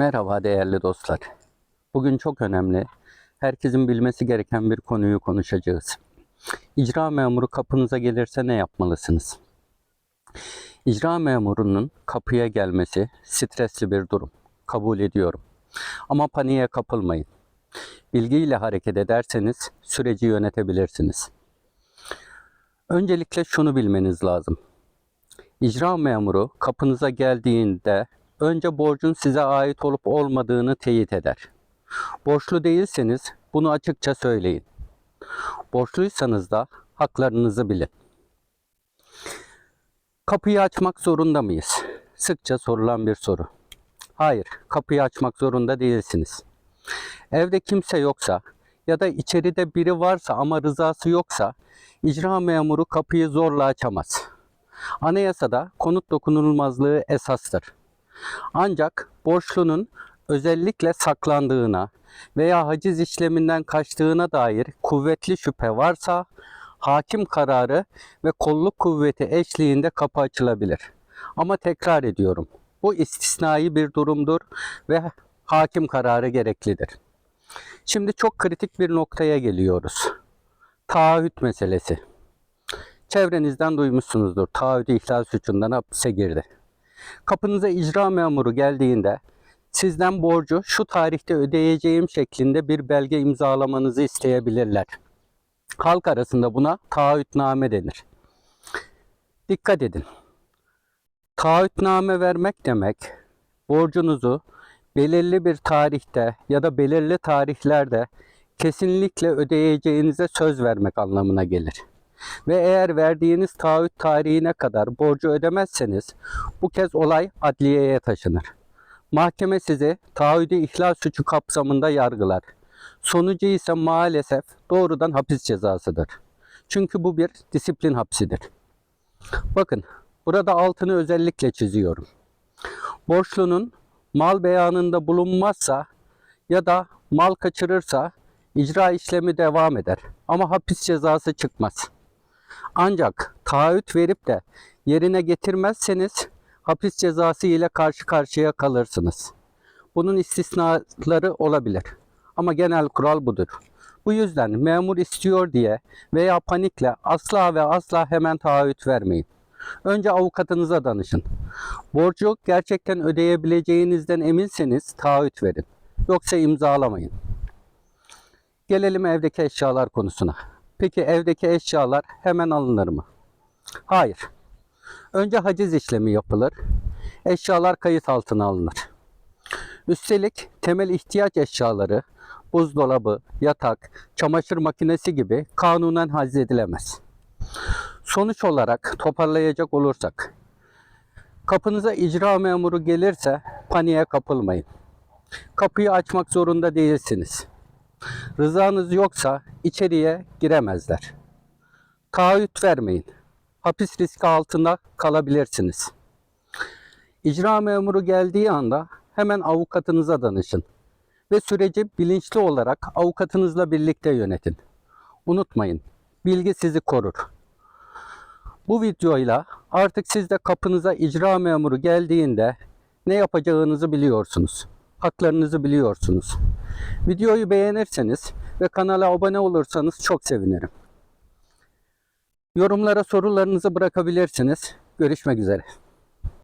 Merhaba değerli dostlar. Bugün çok önemli, herkesin bilmesi gereken bir konuyu konuşacağız. İcra memuru kapınıza gelirse ne yapmalısınız? İcra memurunun kapıya gelmesi stresli bir durum. Kabul ediyorum. Ama paniğe kapılmayın. Bilgiyle hareket ederseniz süreci yönetebilirsiniz. Öncelikle şunu bilmeniz lazım. İcra memuru kapınıza geldiğinde önce borcun size ait olup olmadığını teyit eder. Borçlu değilseniz bunu açıkça söyleyin. Borçluysanız da haklarınızı bilin. Kapıyı açmak zorunda mıyız? Sıkça sorulan bir soru. Hayır, kapıyı açmak zorunda değilsiniz. Evde kimse yoksa ya da içeride biri varsa ama rızası yoksa icra memuru kapıyı zorla açamaz. Anayasada konut dokunulmazlığı esastır. Ancak borçlunun özellikle saklandığına veya haciz işleminden kaçtığına dair kuvvetli şüphe varsa hakim kararı ve kolluk kuvveti eşliğinde kapı açılabilir. Ama tekrar ediyorum. Bu istisnai bir durumdur ve hakim kararı gereklidir. Şimdi çok kritik bir noktaya geliyoruz. Taahhüt meselesi. Çevrenizden duymuşsunuzdur. Taahhüdü ihlal suçundan hapse girdi. Kapınıza icra memuru geldiğinde sizden borcu şu tarihte ödeyeceğim şeklinde bir belge imzalamanızı isteyebilirler. Halk arasında buna taahhütname denir. Dikkat edin. Taahhütname vermek demek borcunuzu belirli bir tarihte ya da belirli tarihlerde kesinlikle ödeyeceğinize söz vermek anlamına gelir. Ve eğer verdiğiniz taahhüt tarihine kadar borcu ödemezseniz bu kez olay adliyeye taşınır. Mahkeme sizi taahhüdü ihlal suçu kapsamında yargılar. Sonucu ise maalesef doğrudan hapis cezasıdır. Çünkü bu bir disiplin hapsidir. Bakın burada altını özellikle çiziyorum. Borçlunun mal beyanında bulunmazsa ya da mal kaçırırsa icra işlemi devam eder ama hapis cezası çıkmaz. Ancak taahhüt verip de yerine getirmezseniz hapis cezası ile karşı karşıya kalırsınız. Bunun istisnaları olabilir. Ama genel kural budur. Bu yüzden memur istiyor diye veya panikle asla ve asla hemen taahhüt vermeyin. Önce avukatınıza danışın. Borcu gerçekten ödeyebileceğinizden eminseniz taahhüt verin. Yoksa imzalamayın. Gelelim evdeki eşyalar konusuna. Peki evdeki eşyalar hemen alınır mı? Hayır. Önce haciz işlemi yapılır. Eşyalar kayıt altına alınır. Üstelik temel ihtiyaç eşyaları, buzdolabı, yatak, çamaşır makinesi gibi kanunen haczedilemez. Sonuç olarak toparlayacak olursak, kapınıza icra memuru gelirse paniğe kapılmayın. Kapıyı açmak zorunda değilsiniz. Rızanız yoksa içeriye giremezler. Taahhüt vermeyin. Hapis riski altında kalabilirsiniz. İcra memuru geldiği anda hemen avukatınıza danışın ve süreci bilinçli olarak avukatınızla birlikte yönetin. Unutmayın, bilgi sizi korur. Bu videoyla artık siz de kapınıza icra memuru geldiğinde ne yapacağınızı biliyorsunuz. Haklarınızı biliyorsunuz. Videoyu beğenirseniz ve kanala abone olursanız çok sevinirim. Yorumlara sorularınızı bırakabilirsiniz. Görüşmek üzere.